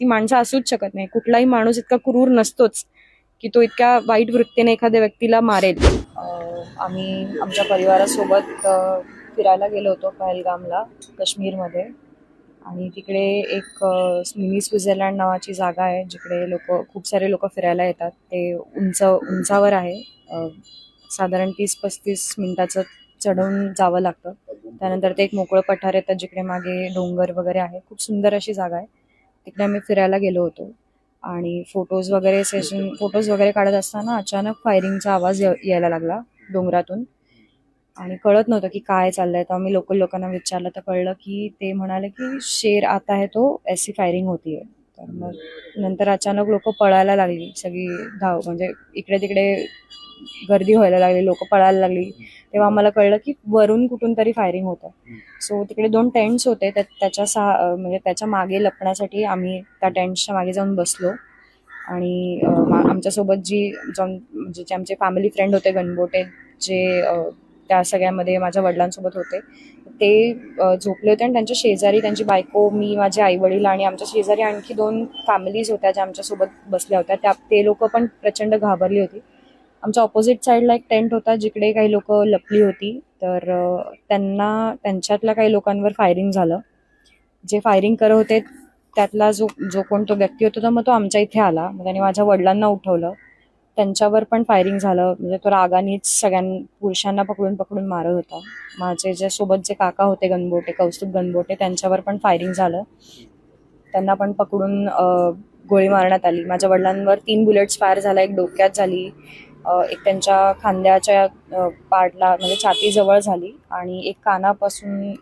ती माणसं असूच शकत नाही. कुठलाही माणूस इतका क्रूर नसतोच की तो इतक्या वाईट वृत्तीने एखाद्या व्यक्तीला मारेल. आम्ही आमच्या परिवारासोबत फिरायला गेलो होतो पहलगामला काश्मीरमध्ये. आणि तिकडे एक मिनी स्वित्झर्लंड नावाची जागा आहे जिकडे लोक खूप सारे लोक फिरायला येतात. ते उंच उंचावर आहे. साधारण तीस पस्तीस मिनिटाचं चढवून जावं लागतं. त्यानंतर ते एक मोकळं पठार येतं जिकडे मागे डोंगर वगैरे आहे. खूप सुंदर अशी जागा आहे. तिकडे आम्ही फिरायला गेलो होतो. आणि फोटोज वगैरे सेशन फोटोज वगैरे काढत असताना अचानक फायरिंगचा आवाज यायला लागला डोंगरातून. आणि कळत नव्हतं की काय चाललंय. तर आम्ही लोकल लोकांना विचारलं तर कळलं की ते म्हणाले की शेर आता आहे तो ऐसी फायरिंग होतीये. तर मग नंतर अचानक लोक पळायला लागली. सगळी धाव म्हणजे इकडे तिकडे गर्दी व्हायला लागली लोक पळायला लागली. तेव्हा आम्हाला कळलं की वरून कुठून तरी फायरिंग होतं. सो तिकडे दोन टेंट्स होते. त्या- त्याच्या सहा म्हणजे त्याच्यामागे लपण्यासाठी आम्ही त्या टेंट्सच्या मागे जाऊन बसलो. आणि आमच्यासोबत जी जाऊन म्हणजे जे आमचे फॅमिली फ्रेंड होते गणबोटे जे त्या सगळ्यामध्ये माझ्या वडिलांसोबत होते ते झोपले होते. आणि त्यांच्या शेजारी त्यांची बायको मी माझे आई वडील आणि आमच्या शेजारी आणखी दोन फॅमिलीज होत्या ज्या आमच्यासोबत बसल्या होत्या. त्या ते लोक पण प्रचंड घाबरली होती. आमच्या ऑपोजिट साईडला एक टेंट होता जिकडे काही लोक लपली होती. तर त्यांना त्यांच्यातल्या काही लोकांवर फायरिंग झालं. जे फायरिंग करत होते त्यातला जो जो कोण तो व्यक्ती होता मग तो आमच्या इथे आला. मग त्याने माझ्या वडिलांना उठवलं. त्यांच्यावर पण फायरिंग झालं. म्हणजे तो रागानेच सगळ्यां पुरुषांना पकडून पकडून मारत होता. माझे जे सोबत जे काका होते गणबोटे कौस्तुभ गणबोटे त्यांच्यावर पण फायरिंग झालं. त्यांना पण पकडून गोळी मारण्यात आली. माझ्या वडिलांवर तीन बुलेट्स फायर झाला. एक डोक्यात झाली. एक त्यांच्या खांद्याच्या पार्टला म्हणजे छातीजवळ झाली आणि एक कानापासून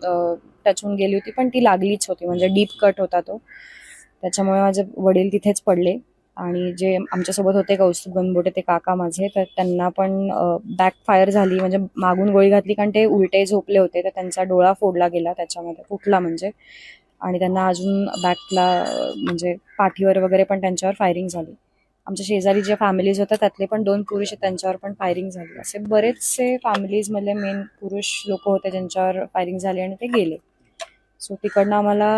टचून गेली होती पण ती लागलीच होती म्हणजे डीप कट होता तो. त्याच्यामुळे माझे वडील तिथेच पडले आणि जे आमच्यासोबत होते कौस्तुभ गणबोटे ते काका माझे तर त्यांना पण बॅक फायर झाली म्हणजे मागून गोळी घातली कारण ते उलटे झोपले होते तर त्यांचा डोळा फोडला गेला त्याच्यामध्ये फुटला म्हणजे. आणि त्यांना अजून बॅकला म्हणजे पाठीवर वगैरे पण त्यांच्यावर फायरिंग झाली. आमच्या शेजारी ज्या फॅमिलीज होत्या त्यातले पण दोन पुरुष आहेत त्यांच्यावर पण फायरिंग झाली. असे बरेचसे फॅमिलीजमधले मेन पुरुष लोक होते ज्यांच्यावर फायरिंग झाली आणि ते गेले. सो तिकडनं आम्हाला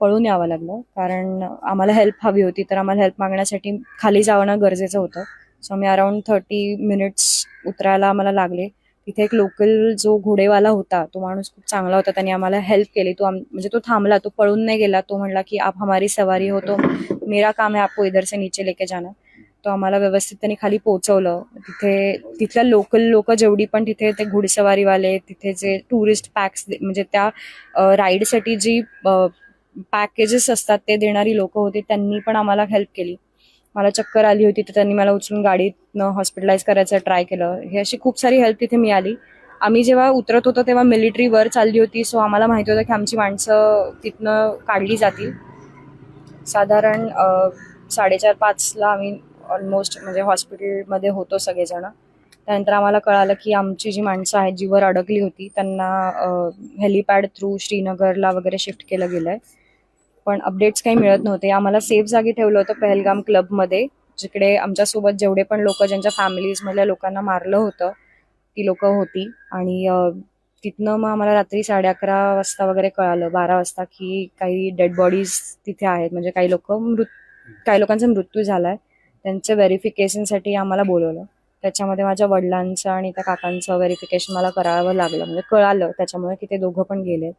पळून यावं लागलं कारण आम्हाला हेल्प हवी होती तर आम्हाला हेल्प मागण्यासाठी खाली जाणं गरजेचं होतं. सो आम्ही अराउंड थर्टी मिनिट्स उतरायला आम्हाला लागले. तिथे एक लोकल जो घोडेवाला होता तो माणूस खूप चांगला होता त्याने आम्हाला हेल्प केली. तो म्हणजे तो थांबला तो पळून नाही गेला तो म्हणला की आप हमारी सवारी हो तो मेरा काम है आपको इधर से नीचे लेके जाना. तो आम्हाला व्यवस्थित त्यांनी खाली पोहोचवलं. तिथे तिथल्या लोकल लोक जेवढी पण तिथे ते घुडसवारीवाले तिथे जे टुरिस्ट पॅक्स म्हणजे त्या राईडसाठी जी पॅकेजेस असतात ते देणारी लोक होती त्यांनी पण आम्हाला हेल्प केली. मला चक्कर आली होती तर त्यांनी मला उचलून गाडीतनं हॉस्पिटलाइज करायचं ट्राय केलं. हे अशी खूप सारी हेल्प तिथे मिळाली. आम्ही जेव्हा उतरत होतो तेव्हा मिलिटरी वर चालली होती सो आम्हाला माहिती होतं की आमची माणसं तिथनं काढली जातील. साधारण साडेचार पाचला आम्ही ऑलमोस्ट म्हणजे हॉस्पिटलमध्ये होतो सगळेजण. त्यानंतर आम्हाला कळालं की आमची जी माणसं आहेत जीवर अडकली होती त्यांना हेलिपॅड थ्रू श्रीनगरला वगैरे शिफ्ट केलं गेलं आहे पण अपडेट्स काही मिळत नव्हते. आम्हाला सेफ जागी ठेवलं होतं पहलगाम क्लबमध्ये जिकडे आमच्यासोबत जेवढे पण लोक ज्यांच्या फॅमिलीजमधल्या लोकांना मारलं होतं ती लोक होती. आणि तिथनं मग आम्हाला रात्री साडे अकरा वाजता वगैरे कळालं बारा वाजता की काही डेड बॉडीज तिथे आहेत. म्हणजे काही लोक मृत काही लोकांचा मृत्यू झालाय. त्यांचं व्हेरिफिकेशनसाठी आम्हाला बोलवलं. त्याच्यामध्ये माझ्या वडिलांचं आणि त्या काकांचं व्हेरिफिकेशन मला करावं लागलं. म्हणजे कळालं त्याच्यामुळे की ते दोघं पण गेलेत.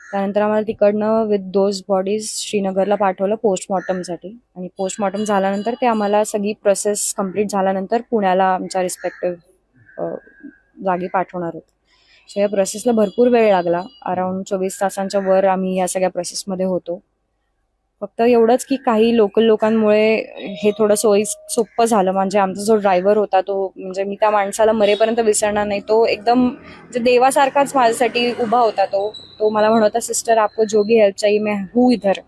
त्यानंतर आम्हाला तिकडनं विथ दोज बॉडीज श्रीनगरला पाठवलं पोस्टमॉर्टमसाठी आणि पोस्टमॉर्टम झाल्यानंतर ते आम्हाला सगळी प्रोसेस कंप्लीट झाल्यानंतर पुण्याला आमच्या रिस्पेक्टिव्ह जागी पाठवणार होते. सो या प्रोसेसला भरपूर वेळ लागला. अराऊंड चोवीस तासांच्या वर आम्ही या सगळ्या प्रोसेसमध्ये होतो. फक्त एवढंच की काही लोकल लोकांमुळे हे थोडं सोयी सोपं झालं. म्हणजे आमचा जो ड्रायव्हर होता तो म्हणजे मी त्या माणसाला मरेपर्यंत विसरणार नाही. तो एकदम म्हणजे देवासारखाच माझ्यासाठी उभा होता तो. तो मला म्हणत होता सिस्टर आपको जोगी हेल्प चाहिए मैं हू इधर.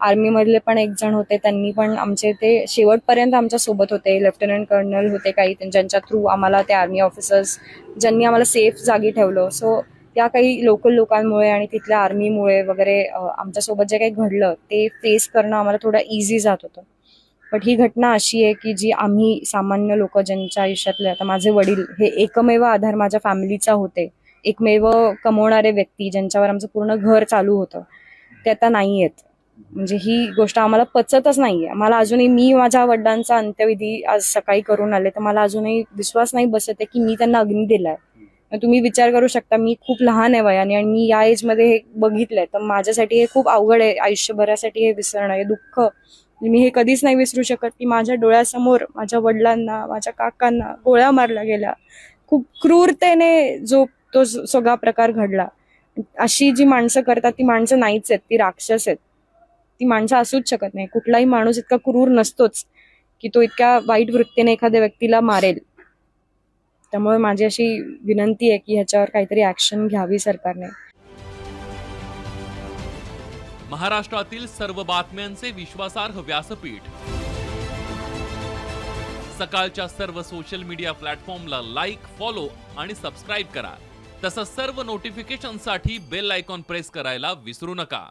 आर्मीमधले पण एक जण होते त्यांनी पण आमचे ते शेवटपर्यंत आमच्यासोबत होते. लेफ्टनंट कर्नल होते काही ज्यांच्या थ्रू आम्हाला ते आर्मी ऑफिसर्स ज्यांनी आम्हाला सेफ जागी ठेवलं. सो त्या काही लोकल लोकांमुळे आणि तिथल्या आर्मीमुळे वगैरे आमच्यासोबत जे काही घडलं ते फेस करणं आम्हाला थोडं इझी जात होतं. बट ही घटना अशी आहे की जी आम्ही सामान्य लोक ज्यांच्या आयुष्यातले आता माझे वडील हे एकमेव आधार माझ्या फॅमिलीचा होते. एकमेव कमवणारे व्यक्ती ज्यांच्यावर आमचं पूर्ण घर चालू होतं ते आता नाही आहेत. म्हणजे ही गोष्ट आम्हाला पचतच नाहीये. मला अजूनही मी माझ्या वडिलांचा अंत्यविधी आज सकाळी करून आले तर मला अजूनही विश्वास नाही बसत आहे की मी त्यांना अग्नी दिलाय. तुम्ही विचार करू शकता मी खूप लहान आहे वयाने आणि मी या एजमध्ये हे बघितलंय. तर माझ्यासाठी हे खूप अवघड आहे आयुष्यभरासाठी हे विसरणं हे दुःख. मी हे कधीच नाही विसरू शकत की माझ्या डोळ्यासमोर माझ्या वडिलांना माझ्या काकांना गोळ्या मारल्या गेल्या. खूप क्रूरतेने जो तो सगळा प्रकार घडला. अशी जी माणसं करतात ती माणसं नाहीच आहेत ती राक्षस आहेत. ती माणसं असूच शकत नाही. कुठलाही माणूस इतका क्रूर नसतोच की तो इतक्या वाईट वृत्तीने एखाद्या व्यक्तीला मारेल. त्यामुळे माझी अशी विनंती आहे की ह्याच्यावर काहीतरी ऍक्शन घ्यावी सरकारने. महाराष्ट्रातील सर्व बातम्यांचे विश्वासार्ह व्यासपीठ. सकाळच्या सर्व सोशल मीडिया प्लॅटफॉर्मला लाईक फॉलो आणि सबस्क्राईब करा. तसंच सर्व नोटिफिकेशनसाठी बेल आयकॉन प्रेस करायला विसरू नका.